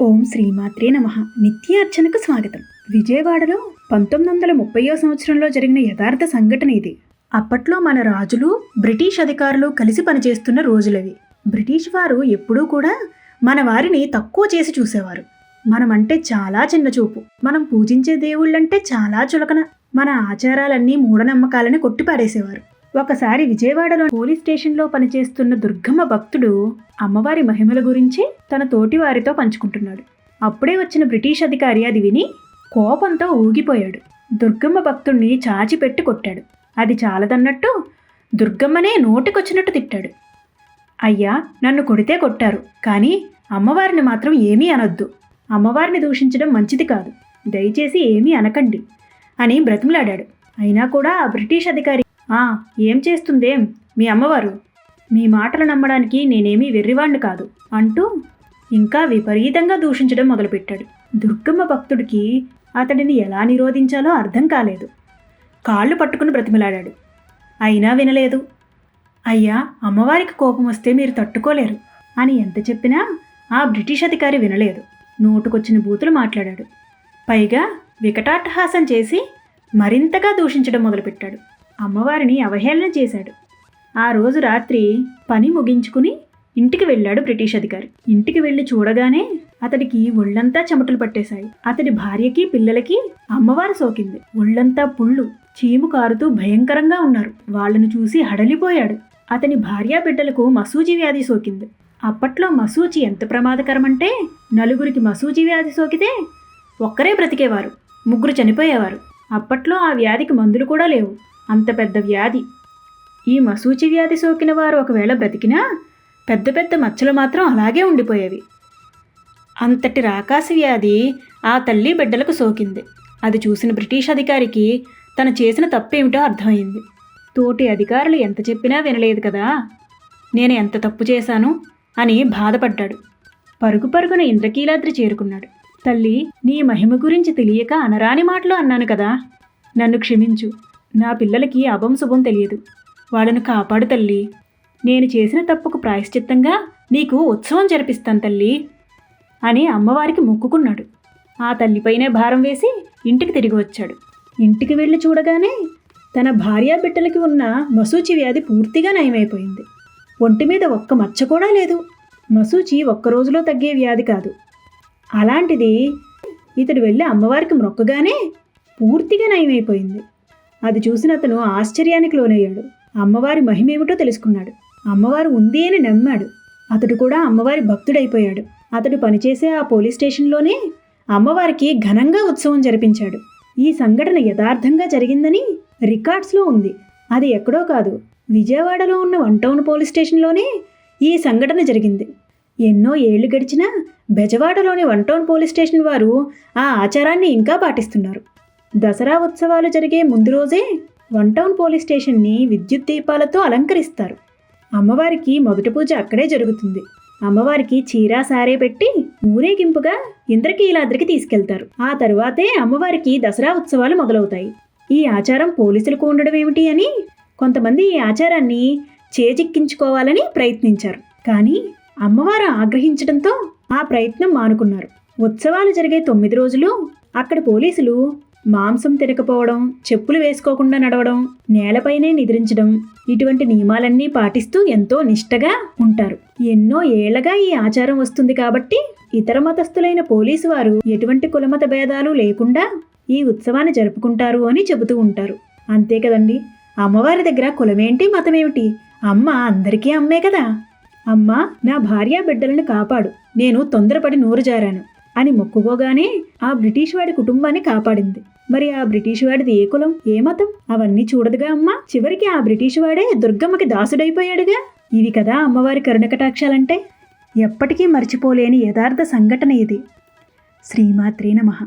ఓం శ్రీమాత్రే నమ. నిత్యార్చనకు స్వాగతం. విజయవాడలో పంతొమ్మిది వందల ముప్పయో సంవత్సరంలో జరిగిన యథార్థ సంఘటన ఇది. అప్పట్లో మన రాజులు బ్రిటిష్ అధికారులు కలిసి పనిచేస్తున్న రోజులవి. బ్రిటిష్ వారు ఎప్పుడూ కూడా మన వారిని తక్కువ చేసి చూసేవారు. మనమంటే చాలా చిన్న చూపు. మనం పూజించే దేవుళ్ళంటే చాలా చులకన. మన ఆచారాలన్నీ మూఢనమ్మకాలని కొట్టిపారేసేవారు. ఒకసారి విజయవాడలో పోలీస్ స్టేషన్లో పనిచేస్తున్న దుర్గమ్మ భక్తుడు అమ్మవారి మహిమల గురించి తన తోటి వారితో పంచుకుంటున్నాడు. అప్పుడే వచ్చిన బ్రిటిష్ అధికారి అది విని కోపంతో ఊగిపోయాడు. దుర్గమ్మ భక్తుణ్ణి చాచిపెట్టి కొట్టాడు. అది చాలదన్నట్టు దుర్గమ్మనే నోటికొచ్చినట్టు తిట్టాడు. అయ్యా నన్ను కొడితే కొట్టారు కానీ అమ్మవారిని మాత్రం ఏమీ అనొద్దు. అమ్మవారిని దూషించడం మంచిది కాదు. దయచేసి ఏమీ అనకండి అని బ్రతిమలాడాడు. అయినా కూడా ఆ బ్రిటిష్ అధికారి ఏం చేస్తుందేం? మీ అమ్మవారు. మీ మాటలు నమ్మడానికి నేనేమీ వెర్రివాణ్ణి కాదు అంటూ ఇంకా విపరీతంగా దూషించడం మొదలుపెట్టాడు. దుర్గమ్మ భక్తుడికి అతడిని ఎలా నిరోధించాలో అర్థం కాలేదు. కాళ్ళు పట్టుకుని బ్రతిమలాడాడు. అయినా వినలేదు. అయ్యా అమ్మవారికి కోపం వస్తే మీరు తట్టుకోలేరు అని ఎంత చెప్పినా ఆ బ్రిటిష్ అధికారి వినలేదు. నోటుకొచ్చిన బూతులు మాట్లాడాడు. పైగా వికటాట్టహాసం చేసి మరింతగా దూషించడం మొదలుపెట్టాడు. అమ్మవారిని అవహేళన చేశాడు. ఆ రోజు రాత్రి పని ముగించుకుని ఇంటికి వెళ్ళాడు బ్రిటిష్ అధికారి. ఇంటికి వెళ్ళి చూడగానే అతడికి ఒళ్ళంతా చెమటలు పట్టేశాయి. అతడి భార్యకి పిల్లలకి అమ్మవారు సోకింది. ఒళ్ళంతా పుళ్ళు చీము కారుతూ భయంకరంగా ఉన్నారు. వాళ్ళను చూసి హడలిపోయాడు. అతని భార్యా బిడ్డలకు మసూజి వ్యాధి సోకింది. అప్పట్లో మసూచి ఎంత ప్రమాదకరమంటే నలుగురికి మసూచి వ్యాధి సోకితే ఒక్కరే బ్రతికేవారు ముగ్గురు చనిపోయేవారు. అప్పట్లో ఆ వ్యాధికి మందులు కూడా లేవు. అంత పెద్ద వ్యాధి. ఈ మసూచి వ్యాధి సోకిన వారు ఒకవేళ బ్రతికినా పెద్ద పెద్ద మచ్చలు మాత్రం అలాగే ఉండిపోయేవి. అంతటి రాకాసి వ్యాధి ఆ తల్లి బిడ్డలకు సోకింది. అది చూసిన బ్రిటిష్ అధికారికి తను చేసిన తప్పేమిటో అర్థమైంది. తోటి అధికారులు ఎంత చెప్పినా వినలేదు కదా? నేను ఎంత తప్పు చేశాను? అని బాధపడ్డాడు. పరుగు పరుగున ఇంద్రకీలాద్రి చేరుకున్నాడు. తల్లి నీ మహిమ గురించి తెలియక అనరాని మాటలు అన్నాను కదా? నన్ను క్షమించు. నా పిల్లలకి అభం శుభం తెలియదు. వాళ్ళను కాపాడు తల్లి. నేను చేసిన తప్పుకు ప్రాయశ్చిత్తంగా నీకు ఉత్సవం జరిపిస్తాను తల్లి అని అమ్మవారికి మొక్కుకున్నాడు. ఆ తల్లిపైనే భారం వేసి ఇంటికి తిరిగి వచ్చాడు. ఇంటికి వెళ్ళి చూడగానే తన భార్యా బిడ్డలకి ఉన్న మసూచి వ్యాధి పూర్తిగా నయమైపోయింది. ఒంటి మీద ఒక్క మచ్చ కూడా లేదు. మసూచి ఒక్క రోజులో తగ్గే వ్యాధి కాదు. అలాంటిది ఇతడు వెళ్ళి అమ్మవారికి మొక్కగానే పూర్తిగా నయమైపోయింది. అది చూసిన అతను ఆశ్చర్యానికి లోనయ్యాడు. అమ్మవారి మహిమేమిటో తెలుసుకున్నాడు. అమ్మవారు ఉంది అని నమ్మాడు. అతడు కూడా అమ్మవారి భక్తుడైపోయాడు. అతడు పనిచేసే ఆ పోలీస్ స్టేషన్లోనే అమ్మవారికి ఘనంగా ఉత్సవం జరిపించాడు. ఈ సంఘటన యథార్థంగా జరిగిందని రికార్డ్స్లో ఉంది. అది ఎక్కడో కాదు విజయవాడలో ఉన్న వన్ టౌన్ పోలీస్ స్టేషన్లోనే ఈ సంఘటన జరిగింది. ఎన్నో ఏళ్ళు గడిచినా బెజవాడలోని వన్ టౌన్ పోలీస్ స్టేషన్ వారు ఆ ఆచారాన్ని ఇంకా పాటిస్తున్నారు. దసరా ఉత్సవాలు జరిగే ముందు రోజే వన్ టౌన్ పోలీస్ స్టేషన్ని విద్యుత్ దీపాలతో అలంకరిస్తారు. అమ్మవారికి మొదటి పూజ అక్కడే జరుగుతుంది. అమ్మవారికి చీరా సారే పెట్టి ఊరేగింపుగా ఇంద్రకీలాద్రికి తీసుకెళ్తారు. ఆ తరువాతే అమ్మవారికి దసరా ఉత్సవాలు మొదలవుతాయి. ఈ ఆచారం పోలీసులకు ఉండడం ఏమిటి అని కొంతమంది ఈ ఆచారాన్ని చేజిక్కించుకోవాలని ప్రయత్నించారు. కానీ అమ్మవారు ఆగ్రహించడంతో ఆ ప్రయత్నం మానుకున్నారు. ఉత్సవాలు జరిగే తొమ్మిది రోజులు అక్కడ పోలీసులు మాంసం తినకపోవడం చెప్పులు వేసుకోకుండా నడవడం నేలపైనే నిద్రించడం ఇటువంటి నియమాలన్నీ పాటిస్తూ ఎంతో నిష్టగా ఉంటారు. ఎన్నో ఏళ్ళగా ఈ ఆచారం వస్తుంది కాబట్టి ఇతర మతస్థులైన పోలీసు వారు ఎటువంటి కులమత భేదాలు లేకుండా ఈ ఉత్సవాన్ని జరుపుకుంటారు అని చెబుతూ ఉంటారు. అంతే కదండి? అమ్మవారి దగ్గర కులమేంటి మతమేమిటి? అమ్మ అందరికీ అమ్మే కదా. అమ్మ నా భార్య బిడ్డలను కాపాడు. నేను తొందరపడి నోరు జారాను అని మొక్కుకోగానే ఆ బ్రిటిష్ వాడి కుటుంబాన్ని కాపాడింది. మరి ఆ బ్రిటిష్ వాడిది ఏ కులం? ఏ మతం? అవన్నీ చూడదుగా అమ్మా. చివరికి ఆ బ్రిటిష్ వాడే దుర్గమ్మకి దాసుడైపోయాడుగా. ఇవి కదా అమ్మవారి కరుణకటాక్షాలంటే ఎప్పటికీ మర్చిపోలేని యథార్థ సంఘటన ఇది. శ్రీమాత్రే నమః.